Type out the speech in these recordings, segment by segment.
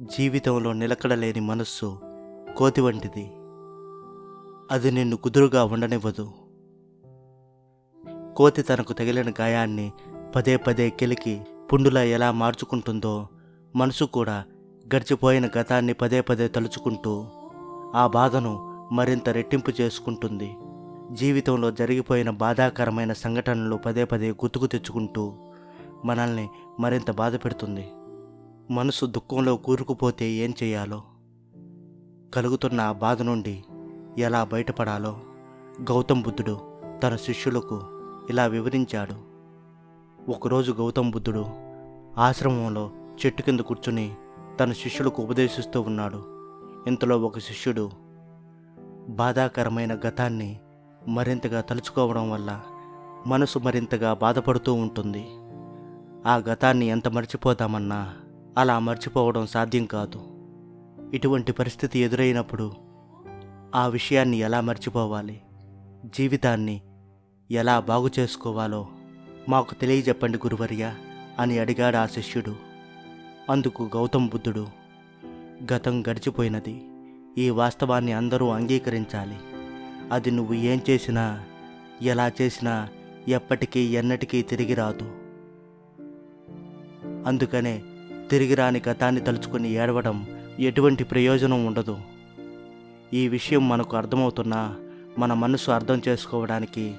జీవితంలో నిలకడలేని మనస్సు కోతి వంటిది. అది నిన్ను కుదురుగా ఉండనివ్వదు. కోతి తనకు తగిలిన గాయాన్ని పదే పదే కెలికి పుండులా ఎలా మార్చుకుంటుందో మనసు కూడా గడిచిపోయిన గతాన్ని పదే పదే తలుచుకుంటూ ఆ బాధను మరింత రెట్టింపు చేసుకుంటుంది. జీవితంలో జరిగిపోయిన బాధాకరమైన సంఘటనలు పదే పదే గుర్తుకు తెచ్చుకుంటూ మనల్ని మరింత బాధ పెడుతుంది. మనసు దుఃఖంలో కూరుకుపోతే ఏం చేయాలో? కలుగుతున్న ఆ బాధ నుండి ఎలా బయటపడాలో? గౌతమ్ బుద్ధుడు తన శిష్యులకు ఇలా వివరించాడు. ఒకరోజు గౌతమ్ బుద్ధుడు ఆశ్రమంలో చెట్టు కింద కూర్చుని తన శిష్యులకు ఉపదేశిస్తూ ఉన్నాడు. ఇంతలో ఒక శిష్యుడు బాధాకరమైన గతాన్ని మరింతగా తలుచుకోవడం వల్ల మనసు మరింతగా బాధపడుతూ ఉంటుంది. ఆ గతాన్ని ఎంత మర్చిపోతామన్నా అలా మర్చిపోవడం సాధ్యం కాదు. ఇటువంటి పరిస్థితి ఎదురైనప్పుడు ఆ విషయాన్ని ఎలా మర్చిపోవాలి? జీవితాన్ని ఎలా బాగు చేసుకోవాలో మాకు తెలియజెప్పండి గురువర్య అని అడిగాడు ఆ శిష్యుడు. అందుకు గౌతమ్ బుద్ధుడు గతం గడిచిపోయినది. ఈ వాస్తవాన్ని అందరూ అంగీకరించాలి. అది నువ్వు ఏం చేసినా ఎలా చేసినా ఎప్పటికీ ఎన్నటికీ తిరిగి రాదు. అందుకనే తిరిగి రాని గతాన్ని తలుచుకుని ఏడవడం ఎటువంటి ప్రయోజనం ఉండదు. ఈ విషయం మనకు అర్థమవుతున్నా మన మనసు అర్థం చేసుకోవడానికి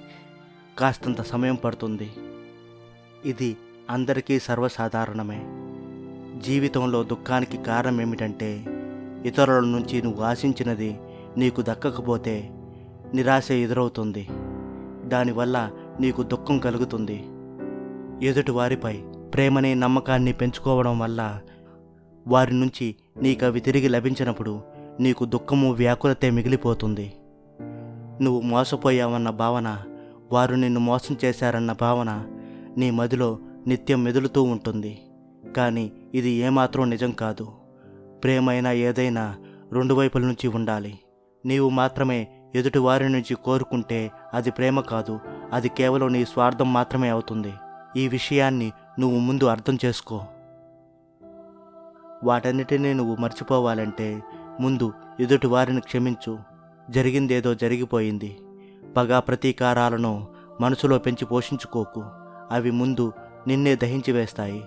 కాస్తంత సమయం పడుతుంది. ఇది అందరికీ సర్వసాధారణమే. జీవితంలో దుఃఖానికి కారణం ఏమిటంటే ఇతరుల నుంచి నువ్వు ఆశించినది నీకు దక్కకపోతే నిరాశ ఎదురవుతుంది. దానివల్ల నీకు దుఃఖం కలుగుతుంది. ఎదుటివారిపై ప్రేమని నమ్మకాన్ని పెంచుకోవడం వల్ల వారి నుంచి నీకు అవి తిరిగి లభించినప్పుడు నీకు దుఃఖము వ్యాకులతే మిగిలిపోతుంది. నువ్వు మోసపోయావన్న భావన వారు నిన్ను మోసం చేశారన్న భావన నీ మదిలో నిత్యం మెదులుతూ ఉంటుంది. కానీ ఇది ఏమాత్రం నిజం కాదు. ప్రేమైనా ఏదైనా రెండు వైపుల నుంచి ఉండాలి. నీవు మాత్రమే ఎదుటి వారి నుంచి కోరుకుంటే అది ప్రేమ కాదు అది కేవలం నీ స్వార్థం మాత్రమే అవుతుంది. ఈ విషయాన్ని నువ్వు ముందు అర్థం చేసుకో. వాటన్నిటినీ నువ్వు మర్చిపోవాలంటే ముందు ఎదుటి వారిని క్షమించు. జరిగిందేదో జరిగిపోయింది. పగా ప్రతీకారాలను మనసులో పెంచి పోషించుకోకు. అవి ముందు నిన్నే దహించి వేస్తాయి.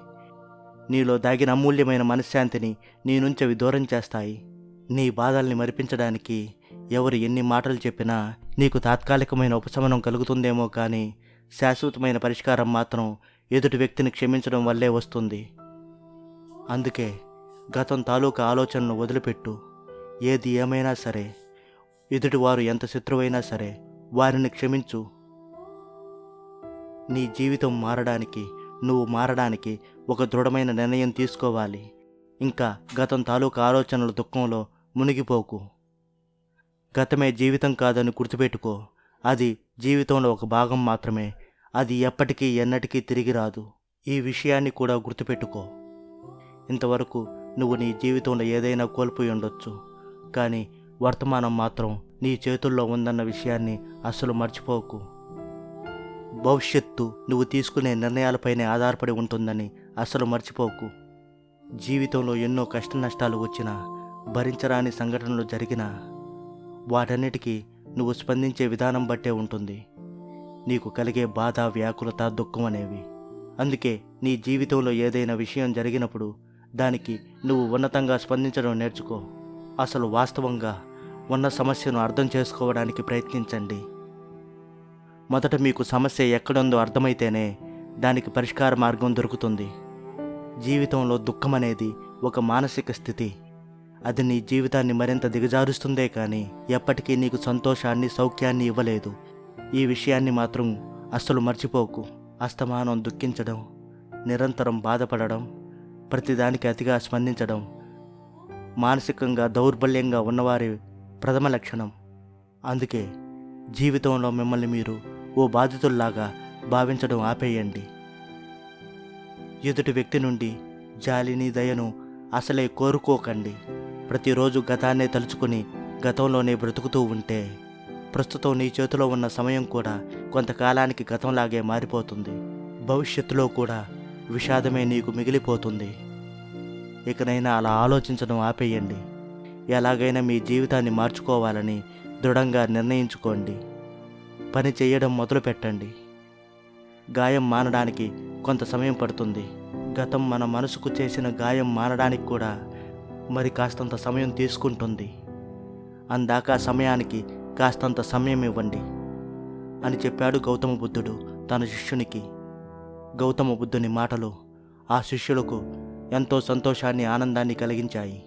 నీలో దాగిన అమూల్యమైన మనశ్శాంతిని నీ నుంచి అవి దూరం చేస్తాయి. నీ బాధల్ని మరిపించడానికి ఎవరు ఎన్ని మాటలు చెప్పినా నీకు తాత్కాలికమైన ఉపశమనం కలుగుతుందేమో కానీ శాశ్వతమైన పరిష్కారం మాత్రం ఎదుటి వ్యక్తిని క్షమించడం వల్లే వస్తుంది. అందుకే గతం తాలూకా ఆలోచనను వదిలిపెట్టు. ఏది ఏమైనా సరే ఎదుటివారు ఎంత శత్రువైనా సరే వారిని క్షమించు. నీ జీవితం మారడానికి నువ్వు మారడానికి ఒక దృఢమైన నిర్ణయం తీసుకోవాలి. ఇంకా గతం తాలూకా ఆలోచనల దుఃఖంలో మునిగిపోకు. గతమే జీవితం కాదని గుర్తుపెట్టుకో. అది జీవితంలో ఒక భాగం మాత్రమే. అది ఎప్పటికీ ఎన్నటికీ తిరిగి రాదు. ఈ విషయాన్ని కూడా గుర్తుపెట్టుకో. ఇంతవరకు నువ్వు నీ జీవితంలో ఏదైనా కోల్పోయి ఉండొచ్చు. కానీ వర్తమానం మాత్రం నీ చేతుల్లో ఉందన్న విషయాన్ని అస్సలు మర్చిపోకు. భవిష్యత్తు నువ్వు తీసుకునే నిర్ణయాలపైనే ఆధారపడి ఉంటుందని అస్సలు మర్చిపోకు. జీవితంలో ఎన్నో కష్ట నష్టాలు వచ్చినా భరించరాని సంఘటనలు జరిగినా వాటన్నిటికీ నువ్వు స్పందించే విధానం బట్టే ఉంటుంది. నీకు కలిగే బాధ వ్యాకులత దుఃఖం అనేవి. అందుకే నీ జీవితంలో ఏదైనా విషయం జరిగినప్పుడు దానికి నువ్వు ఉన్నతంగా స్పందించడం నేర్చుకో. అసలు వాస్తవంగా ఉన్న సమస్యను అర్థం చేసుకోవడానికి ప్రయత్నించండి. మొదట మీకు సమస్య ఎక్కడుందో అర్థమైతేనే దానికి పరిష్కార మార్గం దొరుకుతుంది. జీవితంలో దుఃఖం అనేది ఒక మానసిక స్థితి. అది నీ జీవితాన్ని మరింత దిగజారుస్తుందే కానీ ఎప్పటికీ నీకు సంతోషాన్ని సౌఖ్యాన్ని ఇవ్వలేదు. ఈ విషయాన్ని మాత్రం అస్సలు మర్చిపోకు. అస్తమానం దుఃఖించడం నిరంతరం బాధపడడం ప్రతిదానికి అతిగా స్పందించడం మానసికంగా దౌర్బల్యంగా ఉన్నవారి ప్రథమ లక్షణం. అందుకే జీవితంలో మిమ్మల్ని మీరు ఓ బాధితుల్లాగా భావించడం ఆపేయండి. ఎదుటి వ్యక్తి నుండి జాలిని దయను అసలే కోరుకోకండి. ప్రతిరోజు గతాన్నే తలుచుకుని గతంలోనే బ్రతుకుతూ ఉంటే ప్రస్తుతం నీ చేతిలో ఉన్న సమయం కూడా కొంతకాలానికి గతంలాగే మారిపోతుంది. భవిష్యత్తులో కూడా విషాదమే నీకు మిగిలిపోతుంది. ఇకనైనా అలా ఆలోచించడం ఆపేయండి. ఎలాగైనా మీ జీవితాన్ని మార్చుకోవాలని దృఢంగా నిర్ణయించుకోండి. పని చేయడం మొదలు పెట్టండి గాయం మానడానికి కొంత సమయం పడుతుంది. గతం మన మనసుకు చేసిన గాయం మానడానికి కూడా మరి కాస్తంత సమయం తీసుకుంటుంది. అందాక సమయానికి కాస్తంత సమయం ఇవ్వండి అని చెప్పాడు గౌతమ బుద్ధుడు తన శిష్యునికి. గౌతమ బుద్ధుని మాటలు ఆ శిష్యులకు ఎంతో సంతోషాన్ని ఆనందాన్ని కలిగించాయి.